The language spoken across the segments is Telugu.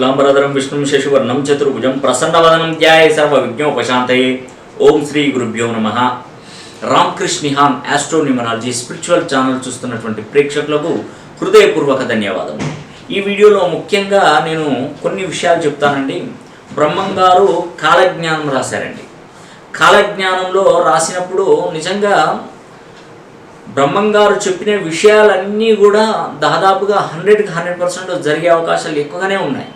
శుక్లాంబరధరం విష్ణుం శశివర్ణం చతుర్భుజం ప్రసన్నవదనం ధ్యాయ సర్వ విజ్ఞోపశాంతయే ఓం శ్రీ గురుభ్యో నమ. రామ్కృష్ణిహాన్ ఆస్ట్రోనిమరాలజీ స్పిరిచువల్ ఛానల్ చూస్తున్నటువంటి ప్రేక్షకులకు హృదయపూర్వక ధన్యవాదం ఈ వీడియోలో ముఖ్యంగా నేను కొన్ని విషయాలు చెప్తానండి. బ్రహ్మం గారు కాలజ్ఞానం రాశారండి. కాలజ్ఞానంలో రాసినప్పుడు నిజంగా బ్రహ్మంగారు చెప్పిన విషయాలన్నీ కూడా దాదాపుగా హండ్రెడ్కి హండ్రెడ్ పర్సెంట్ జరిగే అవకాశాలు ఎక్కువగానే ఉన్నాయి.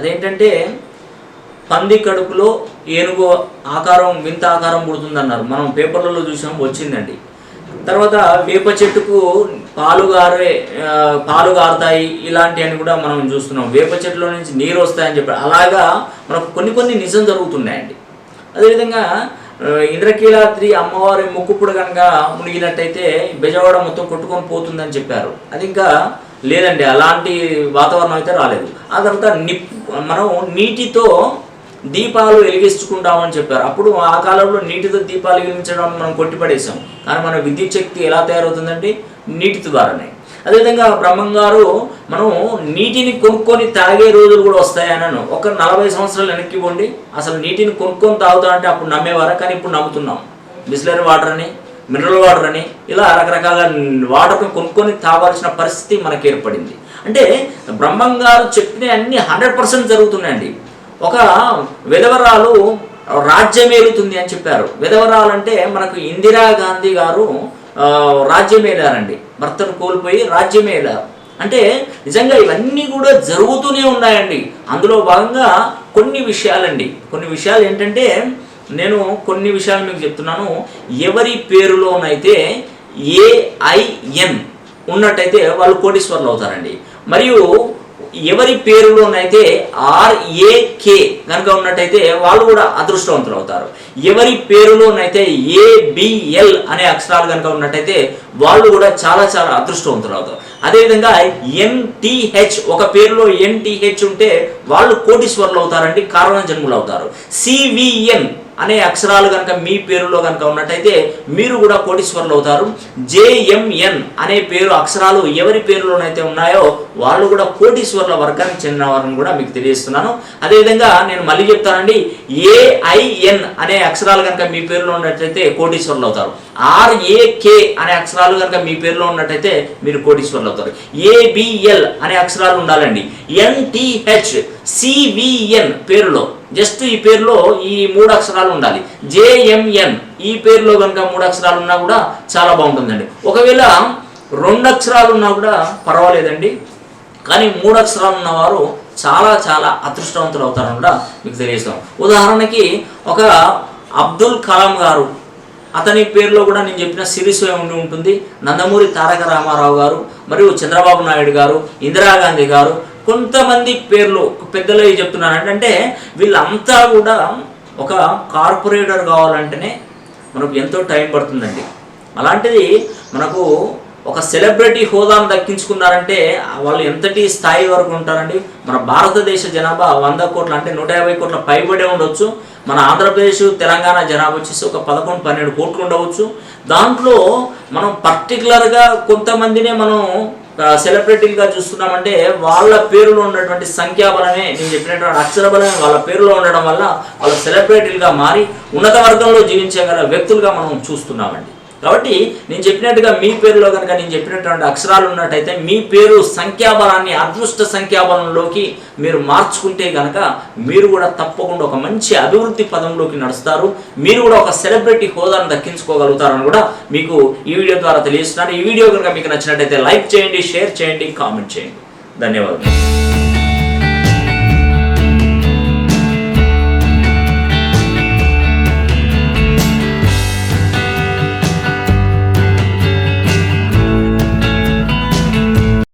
అదేంటంటే పంది కడుపులో ఏనుగు ఆకారం వింత ఆకారం పుడుతుందన్నారు. మనం పేపర్లలో చూసాం వచ్చిందండి. తర్వాత వేప చెట్టుకు పాలు గారే పాలు గారుతాయి ఇలాంటివన్నీ కూడా మనం చూస్తున్నాం. వేప చెట్టులో నుంచి నీరు వస్తాయని చెప్పారు అలాగా మనకు కొన్ని కొన్ని నిజం జరుగుతున్నాయండి. అదేవిధంగా ఇంద్రకీలాద్రి అమ్మవారి ముక్కుపుడు కనుక మునిగినట్టయితే బెజవాడ మొత్తం కొట్టుకొని పోతుందని చెప్పారు. అది ఇంకా లేదండి అలాంటి వాతావరణం అయితే రాలేదు. ఆ తర్వాత నిప్ మనం నీటితో దీపాలు వెలిగించుకుంటామని చెప్పారు. అప్పుడు ఆ కాలంలో నీటితో దీపాలు వెలిగించడం మనం కొట్టిపడేసాం కానీ మన విద్యుత్ శక్తి ఎలా తయారవుతుందంటే నీటి ద్వారానే. అదేవిధంగా బ్రహ్మం గారు మనం నీటిని కొనుక్కొని తాగే రోజులు కూడా వస్తాయనను ఒక నలభై సంవత్సరాలు వెనక్కి పోండి అసలు నీటిని కొనుక్కొని తాగుతా అంటే అప్పుడు నమ్మేవారా? కానీ ఇప్పుడు నమ్ముతున్నాం. బిస్లరీ వాటర్ అని మినరల్ వాటర్ అని ఇలా రకరకాల వాటర్ని కొనుక్కొని తాగాల్సిన పరిస్థితి మనకి ఏర్పడింది. అంటే బ్రహ్మం గారు చెప్పిన అన్ని హండ్రెడ్ పర్సెంట్ జరుగుతున్నాయండి. ఒక విధవరాలు రాజ్యమేలుతుంది అని చెప్పారు. విధవరాలు అంటే మనకు ఇందిరా గాంధీ గారు రాజ్యమేలారండి భర్తను కోల్పోయి రాజ్యమేలా అంటే నిజంగా ఇవన్నీ కూడా జరుగుతూనే ఉన్నాయండి. అందులో భాగంగా కొన్ని విషయాలండి. కొన్ని విషయాలు ఏంటంటే నేను కొన్ని విషయాలు మీకు చెప్తున్నాను. ఎవరి పేరులోనైతే ఏఐఎన్ ఉన్నట్టయితే వాళ్ళు కోటీశ్వర్లు అవుతారండి. మరియు ఎవరి పేరులోనైతే ఆర్ఏకే కనుక ఉన్నట్టయితే వాళ్ళు కూడా అదృష్టవంతులు అవుతారు ఎవరి పేరులోనైతే ఏబిఎల్ అనే అక్షరాలు కనుక ఉన్నట్టయితే వాళ్ళు కూడా చాలా చాలా అదృష్టవంతులు అవుతారు అదేవిధంగా ఎన్టీహెచ్ ఒక పేరులో ఎన్టీహెచ్ ఉంటే వాళ్ళు కోటీశ్వరులు అవుతారండి కారణ జన్ములు అవుతారు సివిఎన్ అనే అక్షరాలు కనుక మీ పేరులో కనుక ఉన్నట్టయితే మీరు కూడా కోటీశ్వరులు అవుతారు. జేఎంఎన్ అనే పేరు అక్షరాలు ఎవరి పేరులోనైతే ఉన్నాయో వాళ్ళు కూడా కోటీశ్వరుల వర్గానికి చెందినవారని కూడా మీకు తెలియజేస్తున్నాను. అదేవిధంగా నేను మళ్ళీ చెప్తానండి ఏఐఎన్ అనే అక్షరాలు కనుక మీ పేరులో ఉన్నట్టయితే కోటీశ్వరులు అవుతారు. ఆర్ఏకే అనే అక్షరాలు కనుక మీ పేరులో ఉన్నట్టయితే మీరు కోటీశ్వరులు అవుతారు. ఏబిఎల్ అనే అక్షరాలు ఉండాలండి. ఎన్టీహెచ్ సివిఎన్ పేరులో జస్ట్ ఈ పేరులో ఈ మూడు అక్షరాలు ఉండాలి. జేఎంఎన్ ఈ పేరులో కనుక మూడు అక్షరాలు ఉన్నా కూడా చాలా బాగుంటుందండి. ఒకవేళ రెండు అక్షరాలు ఉన్నా కూడా పర్వాలేదండి. కానీ మూడు అక్షరాలు ఉన్నవారు చాలా చాలా అదృష్టవంతులు అవుతారని కూడా మీకు తెలియజేస్తాం. ఉదాహరణకి ఒక అబ్దుల్ కలాం గారు అతని పేరులో కూడా నేను చెప్పిన సిరీస్ ఉండి ఉంటుంది. నందమూరి తారక రామారావు గారు మరియు చంద్రబాబు నాయుడు గారు ఇందిరాగాంధీ గారు కొంతమంది పేర్లు పెద్దలు చెప్తున్నారు అంటే వీళ్ళంతా కూడా ఒక కార్పొరేటర్ కావాలంటేనే మనకు ఎంతో టైం పడుతుందండి. అలాంటిది మనకు ఒక సెలబ్రిటీ హోదాను దక్కించుకున్నారంటే వాళ్ళు ఎంతటి స్థాయి వరకు ఉంటారండి? మన భారతదేశ జనాభా వంద కోట్ల అంటే నూట యాభై కోట్ల పైబడే ఉండొచ్చు. మన ఆంధ్రప్రదేశ్ తెలంగాణ జనాభా వచ్చేసి ఒక పదకొండు పన్నెండు కోట్లు ఉండవచ్చు. దాంట్లో మనం పర్టికులర్గా కొంతమందినే మనం సెలబ్రిటీలుగా చూస్తున్నామంటే వాళ్ళ పేరులో ఉన్నటువంటి సంఖ్యాబలమే నేను చెప్పినటువంటి అక్షరబలమే వాళ్ళ పేరులో ఉండడం వల్ల వాళ్ళ సెలబ్రిటీలుగా మారి ఉన్నత వర్గంలో జీవించగల వ్యక్తులుగా మనం చూస్తున్నామండి. కాబట్టి నేను చెప్పినట్టుగా మీ పేరులో కనుక నేను చెప్పినటువంటి అక్షరాలు ఉన్నట్టయితే మీ పేరు సంఖ్యాబలాన్ని అదృష్ట సంఖ్యాబలంలోకి మీరు మార్చుకుంటే కనుక మీరు కూడా తప్పకుండా ఒక మంచి అభివృద్ధి పదంలోకి నడుస్తారు. మీరు కూడా ఒక సెలబ్రిటీ హోదాను దక్కించుకోగలుగుతారని కూడా మీకు ఈ వీడియో ద్వారా తెలియజేస్తున్నాను. ఈ వీడియో కనుక మీకు నచ్చినట్టయితే లైక్ చేయండి షేర్ చేయండి కామెంట్ చేయండి. ధన్యవాదాలు